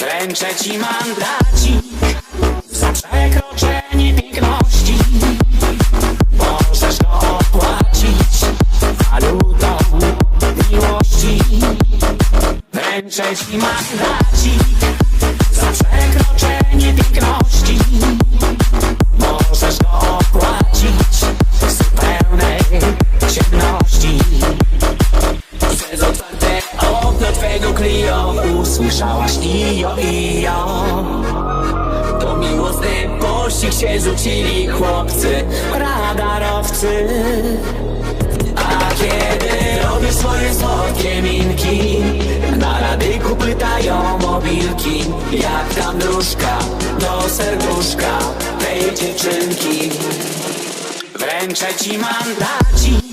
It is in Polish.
Wręczę ci mandacik za przekroczenie piękności. Możesz go opłacić walutą miłości. Wręczę ci mandacik Clio Usłyszałaś ijo, ijo To miłosny pościg się rzucili chłopcy Radarowcy. A kiedy robisz swoje słodkie minki Na radyku pytają mobilki Jak tam dróżka do serduszka tej dziewczynki. Wręczę ci mandacik